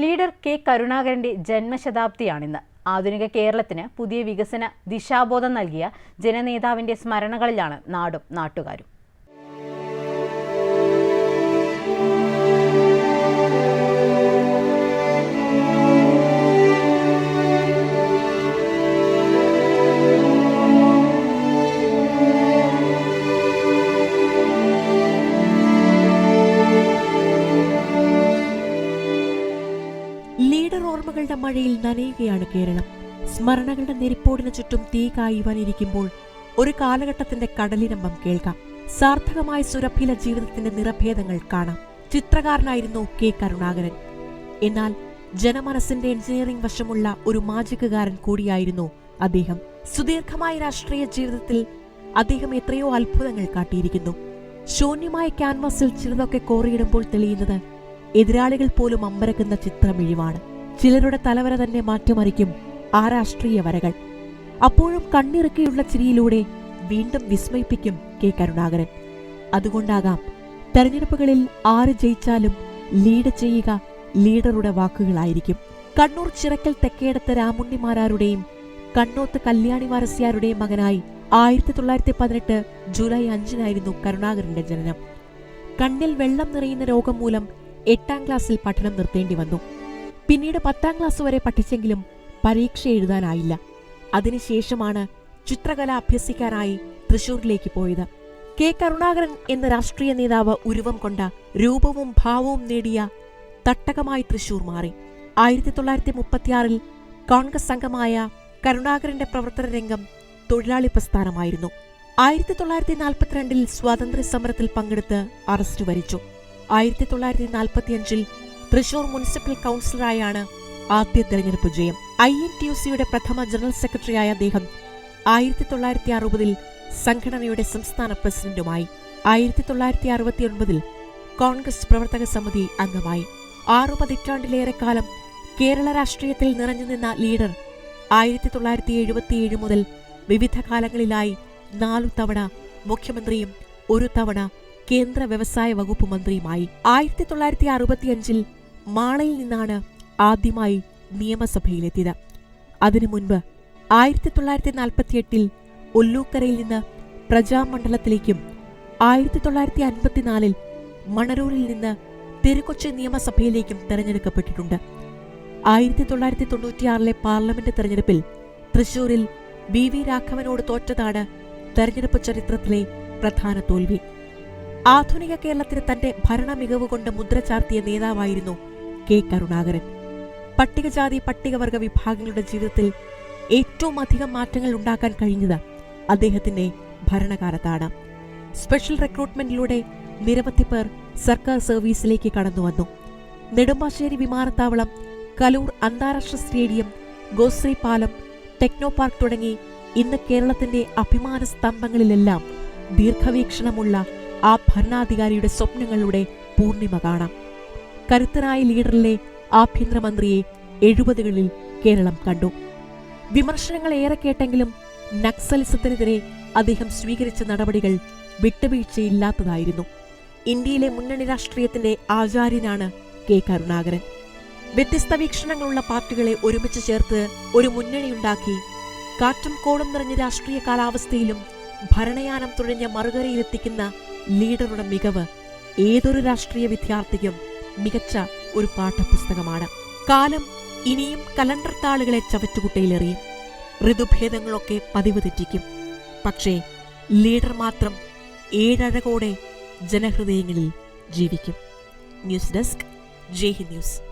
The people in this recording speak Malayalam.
Leader K കരുണാകരന്റെ ജന്മശതാബ്ദിയാണിന്ന്. ആധുനിക കേരളത്തിന് പുതിയ വികസന ദിശാബോധം നൽകിയ ജനനേതാവിന്റെ സ്മരണകളിലാണ് നാടും നാട്ടുകാരും. മഴയിൽ നനയുകയാണ് കേരളം. സ്മരണകളുടെ നെരിപ്പോടിന് ചുറ്റും തീ കായുവാനിരിക്കുമ്പോൾ ഒരു കാലഘട്ടത്തിന്റെ കടലിരമ്പം കേൾക്കാം. സാർത്ഥകമായ സുരഭില ജീവിതത്തിന്റെ നിറഭേദങ്ങൾ കാണാം. ചിത്രകാരനായിരുന്നു കെ കരുണാകരൻ. എന്നാൽ ജനമനസിന്റെ എഞ്ചിനീയറിംഗ് വശമുള്ള ഒരു മാജിക്കുകാരൻ കൂടിയായിരുന്നു അദ്ദേഹം. സുദീർഘമായ രാഷ്ട്രീയ ജീവിതത്തിൽ അദ്ദേഹം എത്രയോ അത്ഭുതങ്ങൾ കാട്ടിയിരിക്കുന്നു. ശൂന്യമായ ക്യാൻവാസിൽ ചിലതൊക്കെ കോറിയിടുമ്പോൾ തെളിയുന്നത് എതിരാളികൾ പോലും അമ്പരക്കുന്ന ചിത്രമിഴിവാണ്. ചിലരുടെ തലവര തന്നെ മാറ്റിമറിക്കും ആ രാഷ്ട്രീയ വരകൾ. അപ്പോഴും കണ്ണിറുക്കിയുള്ള ചിരിയിലൂടെ വീണ്ടും വിസ്മയിപ്പിക്കും കെ കരുണാകരൻ. അതുകൊണ്ടാകാം തെരഞ്ഞെടുപ്പുകളിൽ ആര് ജയിച്ചാലും ലീഡ് ചെയ്യുക ലീഡറുടെ വാക്കുകളായിരിക്കും. കണ്ണൂർ ചിറക്കൽ തെക്കേടത്ത് രാമുണ്ണിമാരാരുടെയും കണ്ണോത്ത് കല്യാണി വാരസ്യാരുടെയും മകനായി ആയിരത്തി തൊള്ളായിരത്തി പതിനെട്ട് ജൂലൈ അഞ്ചിനായിരുന്നു കരുണാകരന്റെ ജനനം. കണ്ണിൽ വെള്ളം നിറയുന്ന രോഗം മൂലം എട്ടാം ക്ലാസ്സിൽ പഠനം നിർത്തേണ്ടി വന്നു. പിന്നീട് പത്താം ക്ലാസ് വരെ പഠിച്ചെങ്കിലും പരീക്ഷ എഴുതാനായില്ല. അതിനുശേഷമാണ് ചിത്രകല അഭ്യസിക്കാനായി തൃശൂരിലേക്ക് പോയത്. കെ കരുണാകരൻ എന്ന രാഷ്ട്രീയ നേതാവ് ഉരുവം കൊണ്ട രൂപവും ഭാവവും നേടിയ തട്ടകമായി തൃശൂർ മാറി. ആയിരത്തി തൊള്ളായിരത്തി മുപ്പത്തിയാറിൽ കോൺഗ്രസ് അംഗമായ കരുണാകരന്റെ പ്രവർത്തന രംഗം തൊഴിലാളി പ്രസ്ഥാനമായിരുന്നു. ആയിരത്തി തൊള്ളായിരത്തി നാൽപ്പത്തിരണ്ടിൽ സ്വാതന്ത്ര്യ സമരത്തിൽ പങ്കെടുത്ത് അറസ്റ്റ് വരിച്ചു. ആയിരത്തി തൊള്ളായിരത്തി നാൽപ്പത്തിയഞ്ചിൽ തൃശൂർ മുനിസിപ്പൽ കൗൺസിലറായാണ് ആദ്യ തെരഞ്ഞെടുപ്പ് ജയം. ഐ എൻ ടി യു സിയുടെ പ്രഥമ ജനറൽ സെക്രട്ടറിയായ അദ്ദേഹം ആയിരത്തി തൊള്ളായിരത്തി അറുപതിൽ സംഘടനയുടെ സംസ്ഥാന പ്രസിഡന്റുമായി ആയിരത്തി തൊള്ളായിരത്തി അറുപത്തിയൊൻപതിൽ കോൺഗ്രസ് പ്രവർത്തക സമിതി അംഗമായി. ആറു പതിറ്റാണ്ടിലേറെ കാലം കേരള രാഷ്ട്രീയത്തിൽ നിറഞ്ഞുനിന്ന ലീഡർ ആയിരത്തി തൊള്ളായിരത്തി എഴുപത്തിയേഴ് മുതൽ വിവിധ കാലങ്ങളിലായി നാലു തവണ മുഖ്യമന്ത്രിയും ഒരു തവണ കേന്ദ്ര വ്യവസായ വകുപ്പ് മന്ത്രിയുമായി. ആയിരത്തി തൊള്ളായിരത്തി അറുപത്തിയഞ്ചിൽ മാളയിൽ നിന്നാണ് ആദ്യമായി നിയമസഭയിലെത്തിയത്. അതിനു മുൻപ് ആയിരത്തി തൊള്ളായിരത്തി നാൽപ്പത്തിയെട്ടിൽ ഒല്ലൂക്കരയിൽ നിന്ന് പ്രജാമണ്ഡലത്തിലേക്കും ആയിരത്തി തൊള്ളായിരത്തി അൻപത്തിനാലിൽ മണരൂരിൽ നിന്ന് തിരുക്കൊച്ചി നിയമസഭയിലേക്കും തെരഞ്ഞെടുക്കപ്പെട്ടിട്ടുണ്ട്. ആയിരത്തി തൊള്ളായിരത്തി തൊണ്ണൂറ്റിയാറിലെ പാർലമെന്റ് തെരഞ്ഞെടുപ്പിൽ തൃശൂരിൽ ബി വി രാഘവനോട് തോറ്റതാണ് തെരഞ്ഞെടുപ്പ് ചരിത്രത്തിലെ പ്രധാന തോൽവി. ആധുനിക കേരളത്തിന് തന്റെ ഭരണ മികവ് കൊണ്ട് മുദ്ര ചാർത്തിയ നേതാവായിരുന്നു കെ. കരുണാകരൻ. പട്ടികജാതി പട്ടികവർഗ വിഭാഗങ്ങളുടെ ജീവിതത്തിൽ ഏറ്റവും അധികം മാറ്റങ്ങൾ ഉണ്ടാക്കാൻ കഴിഞ്ഞത് അദ്ദേഹത്തിന്റെ ഭരണകാലത്താണ്. സ്പെഷ്യൽ റിക്രൂട്ട്മെന്റിലൂടെ നിരവധി പേർ സർക്കാർ സർവീസിലേക്ക് കടന്നു വന്നു. നെടുമ്പാശ്ശേരി വിമാനത്താവളം കലൂർ അന്താരാഷ്ട്ര സ്റ്റേഡിയം ഗോശ്രീ പാലം ടെക്നോ പാർക്ക് തുടങ്ങി ഇന്ന് കേരളത്തിന്റെ അഭിമാന സ്തംഭങ്ങളിലെല്ലാം ദീർഘവീക്ഷണമുള്ള ആ ഭരണാധികാരിയുടെ സ്വപ്നങ്ങളുടെ പൂർണിമ കാണാം. കരുത്തനായ ലീഡറിലെ ആഭ്യന്തരമന്ത്രിയെ എഴുപതുകളിൽ കേരളം കണ്ടു. വിമർശനങ്ങൾ ഏറെ കേട്ടെങ്കിലും നക്സലിസത്തിനെതിരെ അദ്ദേഹം സ്വീകരിച്ച നടപടികൾ വിട്ടുവീഴ്ചയില്ലാത്തതായിരുന്നു. ഇന്ത്യയിലെ മുന്നണി രാഷ്ട്രീയത്തിന്റെ ആചാര്യനാണ് കെ കരുണാകരൻ. വ്യത്യസ്ത വീക്ഷണങ്ങളുള്ള പാർട്ടികളെ ഒരുമിച്ച് ചേർത്ത് ഒരു മുന്നണിയുണ്ടാക്കി കാറ്റും കോളും നിറഞ്ഞ രാഷ്ട്രീയ കാലാവസ്ഥയിലും ഭരണയാനം തുഴഞ്ഞ മറുകരയിലെത്തിക്കുന്ന ലീഡറുടെ മികവ് ഏതൊരു രാഷ്ട്രീയ വിദ്യാർത്ഥിക്കും മികച്ച ഒരു പാഠപുസ്തകമാണ്. കാലം ഇനിയും കലണ്ടർ താളുകളെ ചവറ്റുകുട്ടയിലെറിയും. ഋതുഭേദങ്ങളൊക്കെ പതിവ് തെറ്റിക്കും. പക്ഷേ ലീഡർ മാത്രം ഏഴഴകോടെ ജനഹൃദയങ്ങളിൽ ജീവിക്കും. News desk Jai news.